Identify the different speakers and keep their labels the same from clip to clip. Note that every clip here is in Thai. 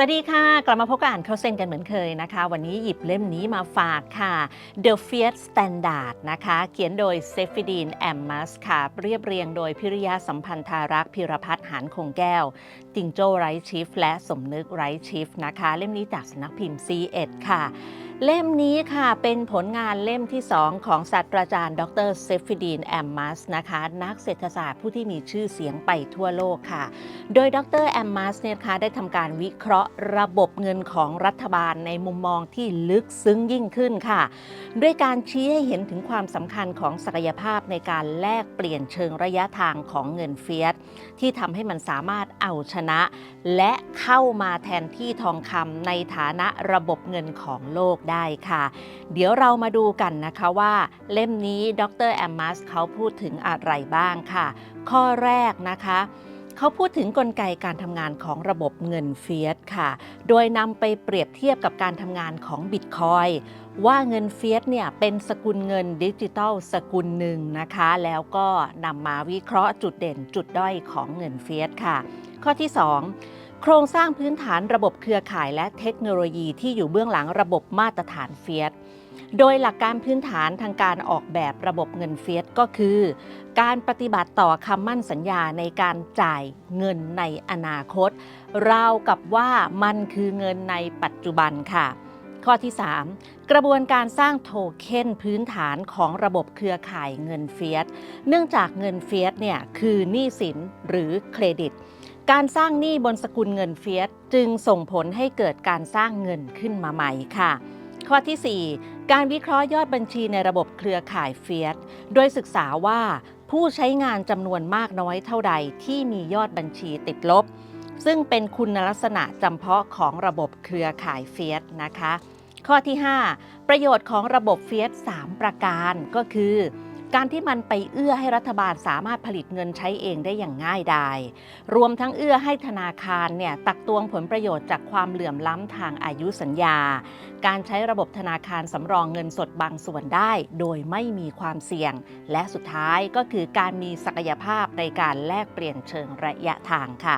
Speaker 1: สวัสดีค่ะ กลับมาพบกับอ่านเข้าเส้นกันเหมือนเคยนะคะ วันนี้หยิบเล่มนี้มาฝากค่ะ The Fiat Standard นะคะ เขียนโดยเซฟิดีนแอมมัสค่ะ เรียบเรียงโดยพิริยาสัมพันธารักษ์พิรพัฒน์หานคงแก้ว จิงโจ้ไรชิฟและสมนึกไรชิฟนะคะ เล่มนี้จากสนักพิมพ์ C1 ค่ะ เล่มนี้ค่ะ เป็นผลงานเล่มที่ 2 ของศาสตราจารย์ ดรเซฟิดีนแอมมัสนะคะ นักเศรษฐศาสตร์ผู้ที่มีชื่อเสียงไปทั่วโลกค่ะ โดยดรแอมมัสเนี่ยคะได้ทำการวิเคราะห์ระบบเงินของรัฐบาลในมุมมองที่ลึกซึ้งยิ่งขึ้นค่ะ ด้วยการชี้ให้เห็นถึงความสำคัญของศักยภาพในการแลกเปลี่ยนเชิงระยะทางของเงินเฟียสที่ทำให้มันสามารถเอาชนะ และเข้ามาแทนที่ทองคำในฐานะระบบเงินของโลกได้ค่ะ เดี๋ยวเรามาดูกันนะคะว่า เล่มนี้ดรแอมมัสเขาพูดถึงอะไรบ้างค่ะ ข้อแรกนะคะเขาพูดถึงกลไกการทำงานของระบบเงินเฟียสค่ะ โดยนำไปเปรียบเทียบกับการทำงานของบิตคอยว่าเงินเฟียสเนี่ยเป็นสกุลเงินดิจิทัลสกุลหนึ่งนะคะ แล้วก็นำมาวิเคราะห์จุดเด่นจุดด้อยของเงินเฟียสค่ะ ข้อที่ 2 โครงสร้างพื้นฐานระบบเครือข่ายและเทคโนโลยีที่อยู่เบื้องหลังระบบมาตรฐานเฟียสโดยหลักการพื้นฐานทางการออกแบบระบบเงินเฟียสก็คือ การปฏิบัติต่อคำมั่นสัญญาในการจ่ายเงินในอนาคต ราวกับว่ามันคือเงินในปัจจุบันค่ะ ข้อที่ 3 กระบวนการสร้างโทเค็นพื้นฐานของระบบเครือข่ายเงินเฟียสเนื่องจากเงินเฟียสเนี่ยคือหนี้สินหรือเครดิต การสร้างหนี้บนสกุลเงินเฟียสจึงส่งผลให้เกิดการสร้างเงินขึ้นมาใหม่ค่ะ ข้อที่ 4 การวิเคราะห์ยอดบัญชีในระบบเครือข่ายเฟียสโดยศึกษาว่าผู้ใช้งานจำนวนมากน้อยเท่าใดที่มียอดบัญชีติดลบ ซึ่งเป็นคุณลักษณะจำเพาะของระบบเครือข่ายเฟียสนะคะ ข้อที่ 5 ประโยชน์ของระบบเฟียส3ประการก็คือ การที่มันไปเอื้อให้รัฐบาลสามารถผลิตเงินใช้เองได้อย่างง่ายดาย รวมทั้งเอื้อให้ธนาคารเนี่ยตักตวงผลประโยชน์จากความเหลื่อมล้ำทางอายุสัญญา การใช้ระบบธนาคารสำรองเงินสดบางส่วนได้ โดยไม่มีความเสี่ยง และสุดท้ายก็คือการมีศักยภาพในการแลกเปลี่ยนเชิงระยะทางค่ะ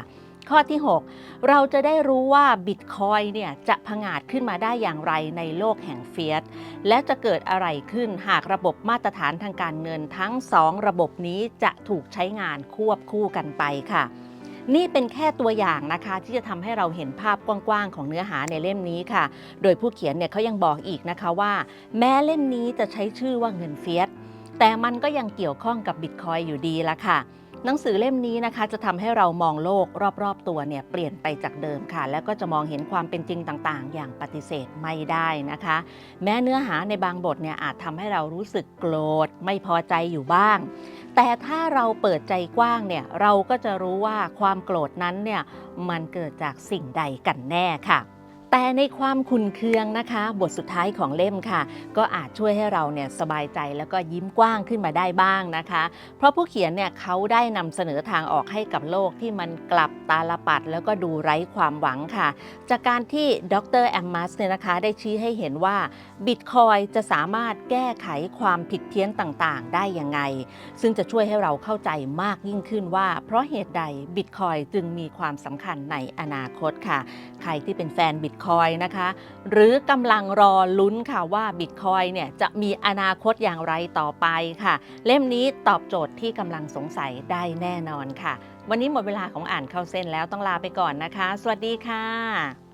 Speaker 1: ข้อที่ 6 เราจะได้รู้ว่าบิตคอยเนี่ยจะผงาดขึ้นมาได้อย่างไรในโลกแห่งเฟียสและจะเกิดอะไรขึ้นหากระบบมาตรฐานทางการเงินทั้ง 2 ระบบนี้จะถูกใช้งานควบคู่กันไปค่ะ นี่เป็นแค่ตัวอย่างนะคะที่จะทำให้เราเห็นภาพกว้างๆของเนื้อหาในเล่มนี้ค่ะ โดยผู้เขียนเนี่ยเขายังบอกอีกนะคะว่า แม้เล่มนี้จะใช้ชื่อว่าเงินเฟียสแต่มันก็ยังเกี่ยวข้องกับบิตคอยอยู่ดีละค่ะ หนังสือเล่มนี้นะคะจะทำให้เรามองโลกรอบๆตัวเนี่ยเปลี่ยนไปจากเดิมค่ะ แล้วก็จะมองเห็นความเป็นจริงต่างๆ อย่างปฏิเสธไม่ได้นะคะ แม้เนื้อหาในบางบทเนี่ยอาจทำให้เรารู้สึกโกรธ ไม่พอใจอยู่บ้าง แต่ถ้าเราเปิดใจกว้างเนี่ยเราก็จะรู้ว่าความโกรธนั้นเนี่ยมันเกิดจากสิ่งใดกันแน่ค่ะ แต่ในความขุนเคืองนะคะ บทสุดท้ายของเล่มค่ะ ก็อาจช่วยให้เราเนี่ยสบายใจแล้วก็ยิ้มกว้างขึ้นมาได้บ้างนะคะ เพราะผู้เขียนเนี่ยเขาได้นำเสนอทางออกให้กับโลกที่มันกลับตาลปัด แล้วก็ดูไร้ความหวังค่ะ จากการที่ดรแอมมัสเนี่ยนะคะได้ชี้ให้เห็นว่าบิตคอยจะสามารถแก้ไขความผิดเพี้ยนต่างๆ ได้ยังไง ซึ่งจะช่วยให้เราเข้าใจมากยิ่งขึ้นว่า เพราะเหตุใดบิตคอยจึงมีความสำคัญในอนาคตค่ะ ใครที่เป็นแฟนบิตคอยนะคะ หรือกำลังรอลุ้นค่ะว่าบิตคอยเนี่ยจะมีอนาคตอย่างไรต่อไปค่ะ เล่มนี้ตอบโจทย์ที่กำลังสงสัยได้แน่นอนค่ะ วันนี้หมดเวลาของอ่านเข้าเส้นแล้วต้องลาไปก่อนนะคะ สวัสดีค่ะ